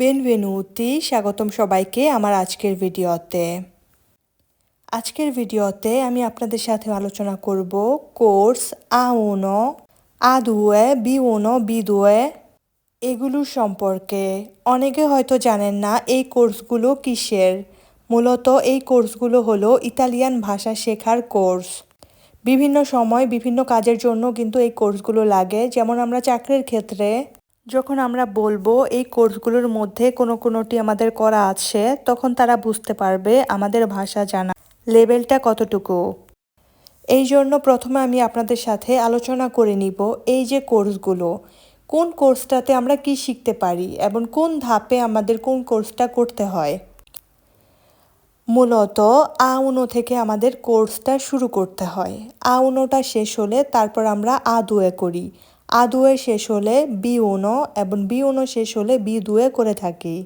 বেনভেনুতি স্বাগতম সবাইকে আমার আজকের ভিডিওতে। আজকের ভিডিওতে আমি আপনাদের সাথে আলোচনা করব কোর্স আ উনো আ দুয়ে বি উনো বি দুয়ে এগুলোর সম্পর্কে। অনেকে হয়তো জানেন না এই কোর্সগুলো কিসের। মূলত এই কোর্সগুলো হলো ইতালিয়ান ভাষা শেখার কোর্স। বিভিন্ন সময় বিভিন্ন কাজের জন্য কিন্তু এই কোর্সগুলো লাগে। যেমন আমরা চাকরির ক্ষেত্রে যখন আমরা বলব এই কোর্সগুলোর মধ্যে কোনো কোনোটি আমাদের করা আছে, তখন তারা বুঝতে পারবে আমাদের ভাষা জানা লেভেলটা কতটুকু। এই জন্য প্রথমে আমি আপনাদের সাথে আলোচনা করে নিব এই যে কোর্সগুলো, কোন কোর্সটাতে আমরা কি শিখতে পারি এবং কোন ধাপে আমাদের কোন কোর্সটা করতে হয়। মূলত আউনো থেকে আমাদের কোর্সটা শুরু করতে হয়। আউনোটা শেষ হলে তারপর আমরা আ দুয়ে করি। আ দুয়ে শেষ হলে বি উনো এবং বি উনো শেষ হলে বি দুয়ে করে থাকি।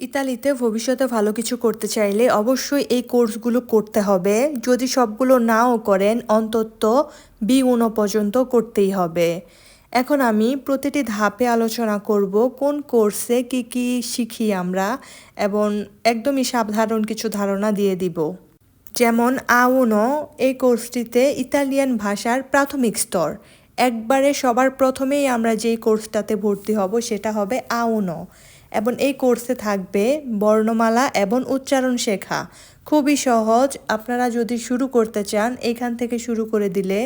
ইতালিতে ভবিষ্যতে ভালো কিছু করতে চাইলে অবশ্যই এই কোর্সগুলো করতে হবে। যদি সবগুলো নাও করেন, অন্তত বি উনো পর্যন্ত করতেই হবে। এখন আমি প্রতিটি ধাপে আলোচনা করব কোন কোর্সে কি কি শিখি আমরা এবং একদমই সাধারণ কিছু ধারণা দিয়ে দিব। যেমন আউনো এই কোর্সটিতে ইতালিয়ান ভাষার প্রাথমিক স্তর। একবারে সবার প্রথমেই আমরা যেই কোর্সটাতে ভর্তি হব সেটা হবে আউনো। এবং এই কোর্সে থাকবে বর্ণমালা এবং উচ্চারণ শেখা। খুবই সহজ, আপনারা যদি শুরু করতে চান, এখান থেকে শুরু করে দিলে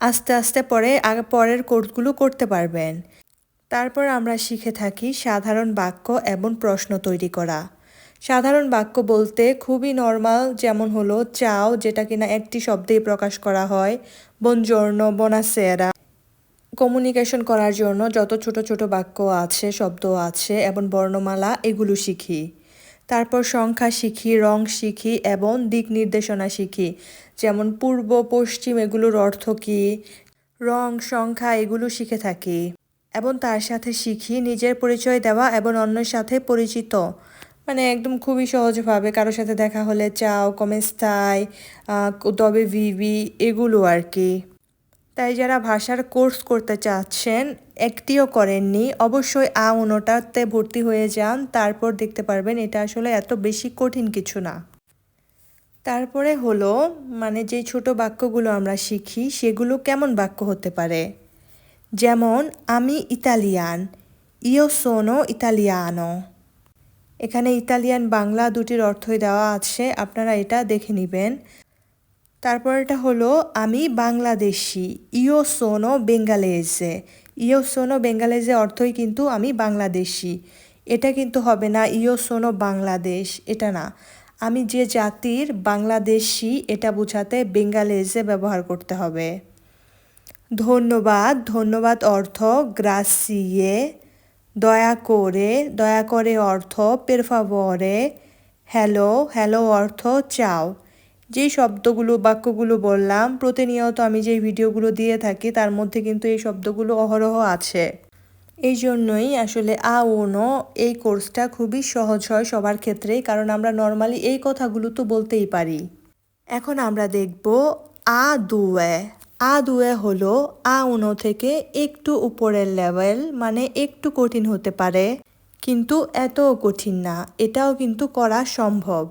আস্তে আস্তে পরে পরের কোর্সগুলো করতে পারবেন। তারপর আমরা শিখে থাকি সাধারণ বাক্য এবং প্রশ্ন তৈরি করা। সাধারণ বাক্য বলতে খুবই নর্মাল, যেমন হলো চাও, যেটা কিনা একটি শব্দেই প্রকাশ করা হয়। বনজর্ণ বনাসেরা। কমিউনিকেশন করার জন্য যত ছোট ছোট বাক্য আছে, শব্দ আছে এবং বর্ণমালা, এগুলো শিখি। তারপর সংখ্যা শিখি, রং শিখি এবং দিক নির্দেশনা শিখি। যেমন পূর্ব, পশ্চিম, এগুলোর অর্থ কী? রং, সংখ্যা, এগুলো শিখে থাকি। এবং তার সাথে শিখি নিজের পরিচয় দেওয়া এবং অন্যের সাথে পরিচিত। মানে একদম খুবই সহজভাবে কারোর সাথে দেখা হলে, চাও কমেস্তাই তবে ভিভি এগুলো আর কি। তাই যারা ভাষার কোর্স করতে চাচ্ছেন, একটিও করেননি। অবশ্যই আ উনোটাতে ভর্তি হয়ে যান, তারপর দেখতে পারবেন এটা আসলে এত বেশি কঠিন কিছু না। তারপরে হলো মানে যে ছোট বাক্যগুলো আমরা শিখি, সেগুলো কেমন বাক্য হতে পারে? যেমন, আমি ইতালিয়ান ইও সোনো ইতালিয়ানো। এখানে ইতালিয়ান বাংলা দুটির অর্থই দেওয়া আছে, আপনারা এটা দেখে নেবেন। তারপর এটা হলো, আমি বাংলাদেশি। ইও সোনো বেঙ্গালেজে। ইও সোনো বেঙ্গালেজে অর্থই কিন্তু আমি বাংলাদেশি। এটা কিন্তু হবে না ইও সোনো বাংলাদেশ, এটা না। আমি যে জাতির বাংলাদেশি, এটা বোঝাতে বেঙ্গালেজে ব্যবহার করতে হবে। ধন্যবাদ ধন্যবাদ অর্থ, গ্রাসিয়ে। দয়া করে দয়া করে অর্থ পেরফাবরে হ্যালো হ্যালো অর্থ, চাও। যেই শব্দগুলো, বাক্যগুলো বললাম, প্রতিনিয়ত আমি যে ভিডিওগুলো দিয়ে থাকি, তার মধ্যে কিন্তু এই শব্দগুলো অহরহ আছে। এই জন্যই আসলে আ ওনো এই কোর্সটা খুবই সহজ হয় সবার ক্ষেত্রেই, কারণ আমরা নর্মালি এই কথাগুলো তো বলতেই পারি। এখন আমরা দেখব আ দুয়ে আ দুয়ে হলো আ উনো থেকে একটু উপরের লেভেল মানে একটু কঠিন হতে পারে, কিন্তু এতও কঠিন না, এটাও কিন্তু করা সম্ভব।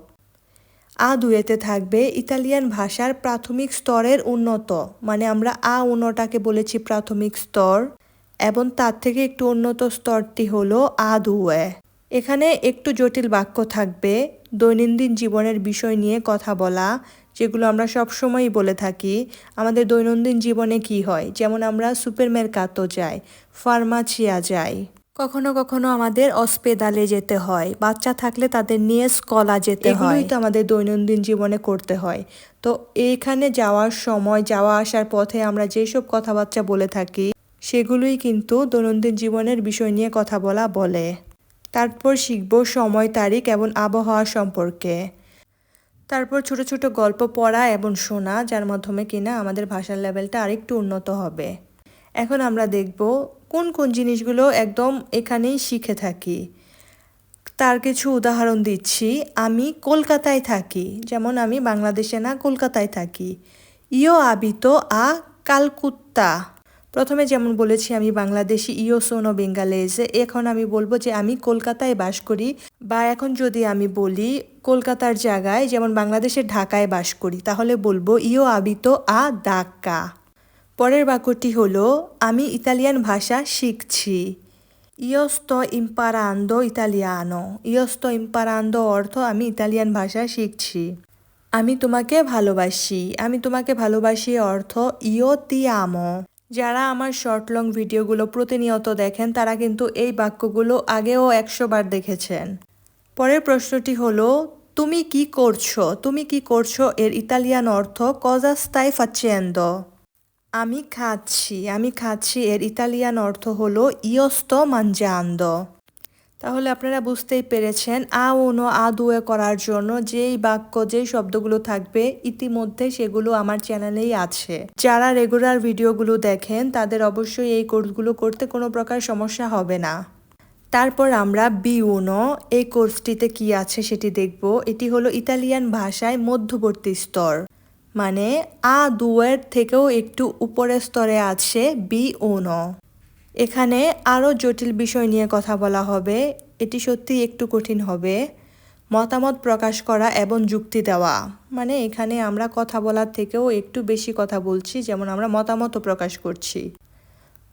আ দুয়েতে থাকবে। ইতালিয়ান ভাষার প্রাথমিক স্তরের উন্নত মানে আমরা আ উনোটাকে বলেছি প্রাথমিক স্তর, এবং তার থেকে একটু উন্নত স্তরটি হলো আ দুয়ে। এখানে একটু জটিল বাক্য থাকবে, দৈনন্দিন জীবনের বিষয় নিয়ে কথা বলা, যেগুলো আমরা সবসময়ই বলে থাকি। আমাদের দৈনন্দিন জীবনে কি হয়? যেমন আমরা সুপার মেরকাতো যাই, ফার্মাচিয়া যাই। কখনো কখনো আমাদের অস্পেদালে যেতে হয়, বাচ্চা থাকলে তাদের নিয়ে স্কলা যেতে হয়। তো আমাদের দৈনন্দিন জীবনে করতে হয়। তো এইখানে যাওয়ার সময়, যাওয়া আসার পথে আমরা যেসব কথাবার্তা বলে থাকি, সেগুলোই কিন্তু দৈনন্দিন জীবনের বিষয় নিয়ে কথা বলা বলে। তারপর শিখব সময়, তারিখ এবং আবহাওয়া সম্পর্কে। তারপর ছোট ছোট গল্প পড়া এবং শোনা, যার মাধ্যমে কিনা আমাদের ভাষার লেভেলটা আরেকটু উন্নত হবে। এখন আমরা দেখব কোন কোন জিনিসগুলো একদম এখানেই শিখে থাকি। তার কিছু উদাহরণ দিচ্ছি। আমি কলকাতায় থাকি। যেমন আমি বাংলাদেশে না, কলকাতায় থাকি। ইও আবিত আ কালকুত্তা। প্রথমে যেমন বলেছি, আমি বাংলাদেশি ইও সোনো বেঙ্গালেজে। এখন আমি বলব যে আমি কলকাতায় বাস করি বা এখন যদি আমি বলি কলকাতার জায়গায়, যেমন বাংলাদেশের ঢাকায় বাস করি, তাহলে বলব ইও আবিত আ দাক্কা পরের বাক্যটি হলো, আমি ইতালিয়ান ভাষা শিখছি। ইও sto ইও sto imparando অর্থ, আমি ইতালিয়ান ভাষা শিখছি। আমি তোমাকে ভালোবাসি। আমি তোমাকে ভালোবাসি অর্থ ইও তি আমো যারা আমার শর্ট লং ভিডিওগুলো প্রতিনিয়ত দেখেন, তারা কিন্তু এই বাক্যগুলো আগেও একশো বার দেখেছেন। পরের প্রশ্নটি হলো, তুমি কি করছ? তুমি কি করছ? এর ইতালিয়ান অর্থ কজা স্তাই ফাচ্চেন্দ আমি খাচ্ছি আমি খাচ্ছি, এর ইতালিয়ান অর্থ হলো ইয়স্তো মানজান্দ তাহলে আপনারা বুঝতেই পেরেছেন, আ উনো আ দুয়ে করার জন্য যেই বাক্য, যেই শব্দগুলো থাকবে, ইতিমধ্যে সেগুলো আমার চ্যানেলেই আছে। যারা রেগুলার ভিডিওগুলো দেখেন, তাদের অবশ্যই এই কোর্সগুলো করতে কোনো প্রকার সমস্যা হবে না। তারপর আমরা বি উনো এই কোর্সটিতে কি আছে সেটি দেখব। এটি হলো ইতালিয়ান ভাষায় মধ্যবর্তী স্তর। মানে আ দুয়ের থেকেও একটু উপরের স্তরে আছে বি ন। এখানে আরও জটিল বিষয় নিয়ে কথা বলা হবে। এটি সত্যি একটু কঠিন হবে। মতামত প্রকাশ করা এবং যুক্তি দেওয়া। মানে এখানে আমরা কথা বলার থেকেও একটু বেশি কথা বলছি, যেমন আমরা মতামতও প্রকাশ করছি।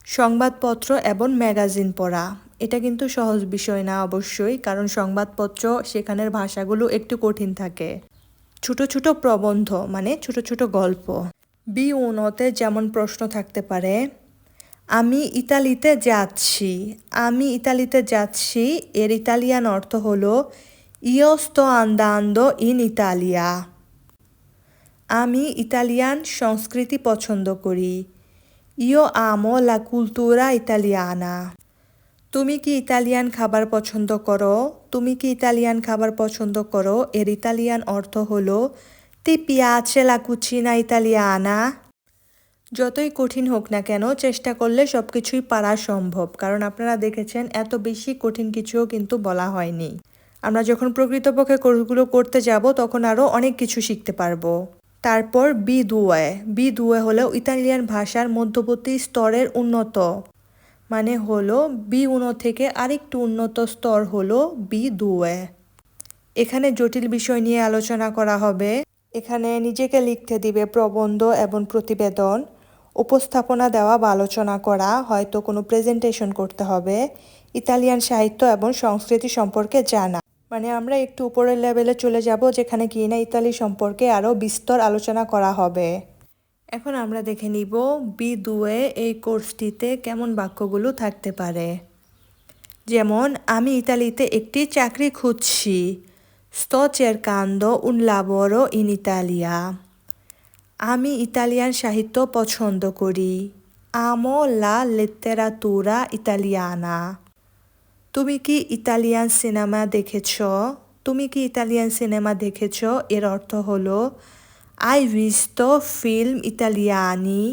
সংবাদপত্র এবং ম্যাগাজিন পড়া। এটা কিন্তু সহজ বিষয় না অবশ্যই, কারণ সংবাদপত্র সেখানের ভাষাগুলো একটু কঠিন থাকে। ছোট ছোট প্রবন্ধ মানে ছোট ছোট গল্প। বি উনতে যেমন প্রশ্ন থাকতে পারে, আমি ইতালিতে যাচ্ছি, আমি ইতালিতে যাচ্ছি, এর ইতালিয়ান অর্থ হলো ইয়স্তো আন্দান্দো ইন ইতালিয়া আমি ইতালিয়ান সংস্কৃতি পছন্দ করি। ইও আমো লা কুলতুরা ইতালিয়ানা তুমি কি ইতালিয়ান খাবার পছন্দ করো? তুমি কি ইতালিয়ান খাবার পছন্দ করো? এর ইতালিয়ান অর্থ হলো তি পিয়াছে লা কুচিনা ইতালিয়ানা যতই কঠিন হোক না কেন, চেষ্টা করলে সব কিছুই পারা সম্ভব। কারণ আপনারা দেখেছেন, এত বেশি কঠিন কিছুও কিন্তু বলা হয়নি। আমরা যখন প্রকৃতপক্ষে কোর্সগুলো করতে যাব, তখন আরও অনেক কিছু শিখতে পারব। তারপর বি দুয়ে বি দুয়ে হলো ইতালিয়ান ভাষার মধ্যবর্তী স্তরের উন্নত। মানে হলো বি উনো থেকে আরেকটু উন্নত স্তর হলো বি দুয়ে এখানে জটিল বিষয় নিয়ে আলোচনা করা হবে। এখানে নিজেকে লিখতে দিবে প্রবন্ধ এবং প্রতিবেদন। উপস্থাপনা দেওয়া বা আলোচনা করা, হয়তো কোনো প্রেজেন্টেশন করতে হবে। ইতালিয়ান সাহিত্য এবং সংস্কৃতি সম্পর্কে জানা। মানে আমরা একটু উপরের লেভেলে চলে যাব, যেখানে কি না ইতালি সম্পর্কে আরও বিস্তর আলোচনা করা হবে। এখন আমরা দেখে নিব বি দুয়ে এই কোর্সটিতে কেমন বাক্যগুলো থাকতে পারে। যেমন, আমি ইতালিতে একটি চাকরি খুঁজছি। sto cercando un lavoro in Italia আমি ইতালিয়ান সাহিত্য পছন্দ করি। আমো লা লেটেরাতুরা ইতালিয়ানা তুমি কি ইতালিয়ান সিনেমা দেখেছ? তুমি কি ইতালিয়ান সিনেমা দেখেছ? এর অর্থ হলো আই ভিস্তো ফিল্ম ইতালিয়ানি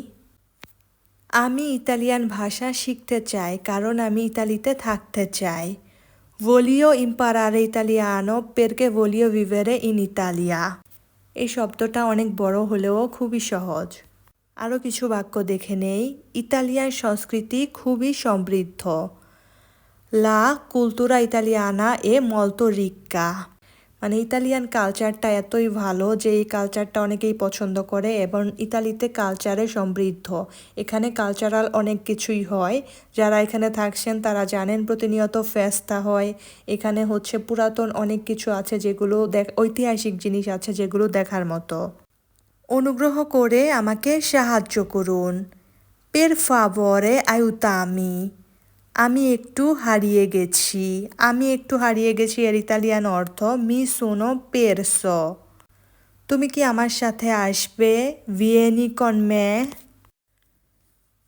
আমি ইতালিয়ান ভাষা শিখতে চাই, কারণ আমি ইতালিতে থাকতে চাই। ভোলিও ইম্পারারে ইতালিয়ানো পেরকে ভোলিও ভিভেরে ইন ইতালিয়া এই শব্দটা অনেক বড় হলেও খুবই সহজ। আরও কিছু বাক্য দেখে নেই। ইতালিয়ান সংস্কৃতি খুবই সমৃদ্ধ। লা কুলতুরা ইতালিয়ানা এ মলতো রিক্কা মানে ইতালিয়ান কালচারটা এতই ভালো যে এই কালচারটা অনেকেই পছন্দ করে এবং ইতালিতে কালচারে সমৃদ্ধ। এখানে কালচারাল অনেক কিছুই হয়। যারা এখানে থাকছেন তারা জানেন প্রতিনিয়ত ফেস্তা হয়। এখানে হচ্ছে পুরাতন অনেক কিছু আছে যেগুলো দেখ, ঐতিহাসিক জিনিস আছে যেগুলো দেখার মতো। অনুগ্রহ করে আমাকে সাহায্য করুন। পের ফাভরে আয়ুতামি আমি একটু হারিয়ে গেছি। আমি একটু হারিয়ে গেছি এর ইতালিয়ান অর্থ মি সোনো পেরস তুমি কি আমার সাথে আসবে? ভিয়েনি কনমে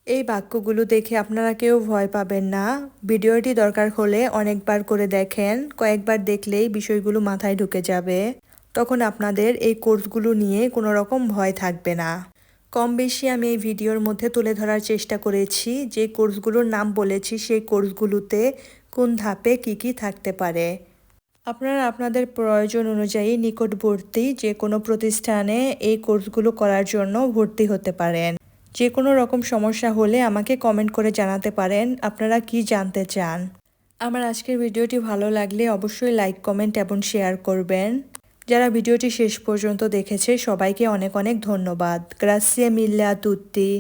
এই বাক্যগুলো দেখে আপনারা কেউ ভয় পাবেন না। ভিডিওটি দরকার হলে অনেকবার করে দেখেন। কয়েকবার দেখলেই বিষয়গুলো মাথায় ঢুকে যাবে। তখন আপনাদের এই কোর্সগুলো নিয়ে কোনো রকম ভয় থাকবে না। কম বেশি আমি এই ভিডিওর মধ্যে তুলে ধরার চেষ্টা করেছি যে কোর্সগুলোর নাম বলেছি সেই কোর্সগুলোতে কোন ধাপে কি কি থাকতে পারে। আপনারা আপনাদের প্রয়োজন অনুযায়ী নিকটবর্তী যে কোনো প্রতিষ্ঠানে এই কোর্সগুলো করার জন্য ভর্তি হতে পারেন। যে কোনো রকম সমস্যা হলে আমাকে কমেন্ট করে জানাতে পারেন আপনারা কি জানতে চান। আমার আজকের ভিডিওটি ভালো লাগলে অবশ্যই লাইক, কমেন্ট এবং শেয়ার করবেন। যারা ভিডিওটি শেষ পর্যন্ত দেখেছে সবাইকে অনেক অনেক ধন্যবাদ। গ্রাসিয়া মিল্লা তুত্তি